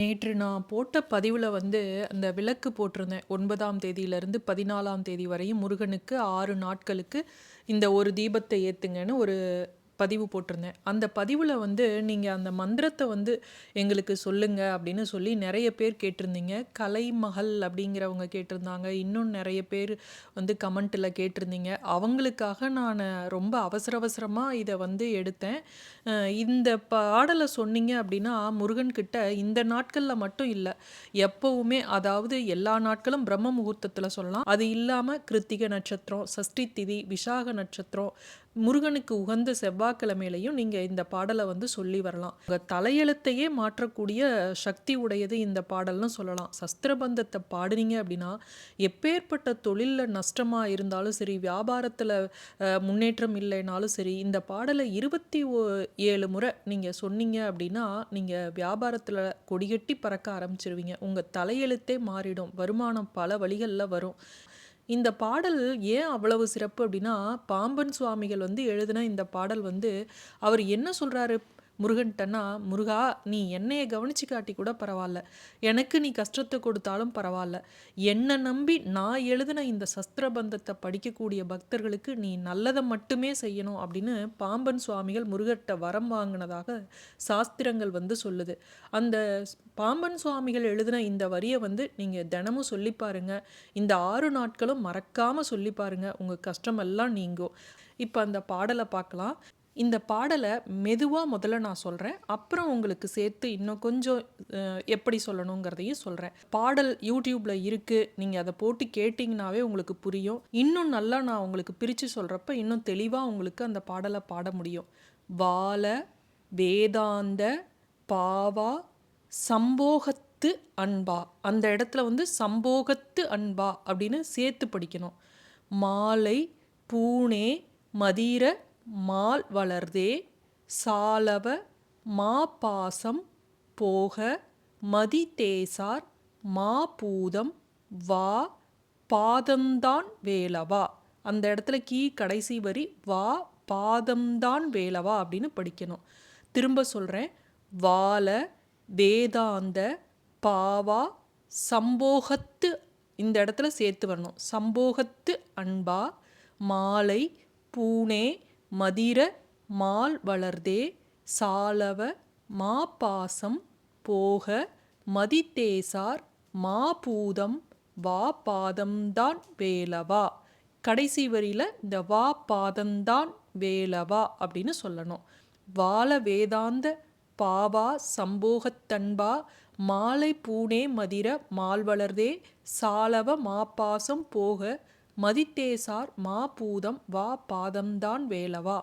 நேற்று நான் போட்ட பதிவில் வந்து அந்த விளக்கு போட்டிருந்தேன். ஒன்பதாம் தேதியிலிருந்து 14ஆம் தேதி வரையும் முருகனுக்கு ஆறு நாட்களுக்கு இந்த ஒரு தீபத்தை ஏற்றுங்கன்னு ஒரு பதிவு போட்டிருந்தேன். அந்த பதிவில் வந்து நீங்கள் அந்த மந்திரத்தை வந்து எங்களுக்கு சொல்லுங்கள் அப்படின்னு சொல்லி நிறைய பேர் கேட்டிருந்தீங்க. கலைமகள் அப்படிங்கிறவங்க கேட்டிருந்தாங்க. இன்னும் நிறைய பேர் வந்து கமெண்ட்டில் கேட்டிருந்தீங்க. அவங்களுக்காக நான் ரொம்ப அவசர அவசரமாக இதை வந்து எடுத்தேன். இந்த பாடலை சொன்னீங்க அப்படின்னா, முருகன்கிட்ட இந்த நாட்களில் மட்டும் இல்லை எப்போவுமே அதாவது எல்லா நாட்களும் பிரம்ம முகூர்த்தத்தில் சொல்லலாம். அது இல்லாமல் கிருத்திகை நட்சத்திரம், சஷ்டி திதி, விசாக நட்சத்திரம், முருகனுக்கு உகந்த செவ்வாய்க்கிழமையிலையும் நீங்கள் இந்த பாடலை வந்து சொல்லி வரலாம். உங்கள் தலையெழுத்தையே மாற்றக்கூடிய சக்தி உடையது இந்த பாடல்னு சொல்லலாம். சஸ்திரபந்தத்தை பாடினீங்க அப்படின்னா, எப்பேர்ப்பட்ட தொழிலில் நஷ்டமாக இருந்தாலும் சரி, வியாபாரத்தில் முன்னேற்றம் இல்லைனாலும் சரி, இந்த பாடலை இருபத்தி ஏழு முறை நீங்கள் சொன்னீங்க அப்படின்னா, நீங்கள் வியாபாரத்தில் கொடிகட்டி பறக்க ஆரம்பிச்சிருவீங்க உங்கள் தலையெழுத்தே மாறிடும். வருமானம் பல வழிகளில் வரும். இந்த பாடல் ஏன் அவ்வளவு சிறப்பு அப்படின்னா, பாம்பன் சுவாமிகள் வந்து எழுதின இந்த பாடல் வந்து, அவர் என்ன சொல்கிறாரு முருகன்ட்டன்னா, "முருகா நீ என்னைய கவனிச்சுக்காட்டி கூட பரவாயில்ல எனக்கு நீ கஷ்டத்தை கொடுத்தாலும் பரவாயில்ல என்னை நம்பி நான் எழுதின இந்த சஸ்திரபந்தத்தை படிக்கக்கூடிய பக்தர்களுக்கு நீ நல்லதை மட்டுமே செய்யணும்." அப்படின்னு பாம்பன் சுவாமிகள் முருகர்ட்ட வரம் வாங்கினதாக சாஸ்திரங்கள் வந்து சொல்லுது. அந்த பாம்பன் சுவாமிகள் எழுதின இந்த வரியை வந்து நீங்கள் தினமும் சொல்லி பாருங்க. இந்த ஆறு நாட்களும் மறக்காமல் சொல்லி பாருங்க. உங்கள் கஷ்டமெல்லாம் நீங்கும். இப்போ அந்த பாடலை பார்க்கலாம். இந்த பாடலை மெதுவாக முதல்ல நான் சொல்கிறேன் அப்புறம் உங்களுக்கு சேர்த்து இன்னும் கொஞ்சம் எப்படி சொல்லணுங்கிறதையும் சொல்கிறேன் பாடல் யூடியூப்பில் இருக்குது நீங்கள் அதை போட்டு கேட்டிங்கனாவே உங்களுக்கு புரியும். இன்னும் நல்லா நான் உங்களுக்கு பிரித்து சொல்கிறப்ப இன்னும் தெளிவாக உங்களுக்கு அந்த பாடலை பாட முடியும். "வால வேதாந்த பாவா சம்போகத்து அன்பா" அந்த இடத்துல வந்து "சம்போகத்து அன்பா" அப்படின்னு சேர்த்து படிக்கணும். "மாலை பூனே மதீர மால் வளர்தே சாலவ மாபாசம் போக மதிதேசார் மாபூதம் வா பாதம்தான் வேலவா" அந்த இடத்துல கீ கடைசி வரி "வா பாதம்தான் வேலவா" அப்படின்னு படிக்கணும். திரும்ப சொல்கிறேன் "வால வேதாந்த பாவா சம்போகத்து" இந்த இடத்துல சேர்த்து வரணும். "சம்போகத்து அன்பா மாலை பூனே மதிர மால் வளர்தே சாலவ மாபாசம் போக மதித்தேசார் மாபூதம் வா பாதம்தான் வேலவா" கடைசி வரியில் இந்த "வா பாதம்தான் வேலவா" அப்படின்னு சொல்லணும். "வால வேதாந்த பாவா சம்போகத்தன்பா மாலை பூனே மதிர மால் வளர்தே சாலவ மாப்பாசம் போக மதிதேசார் மாபூதம் வா பாதம்தான் வேலவா"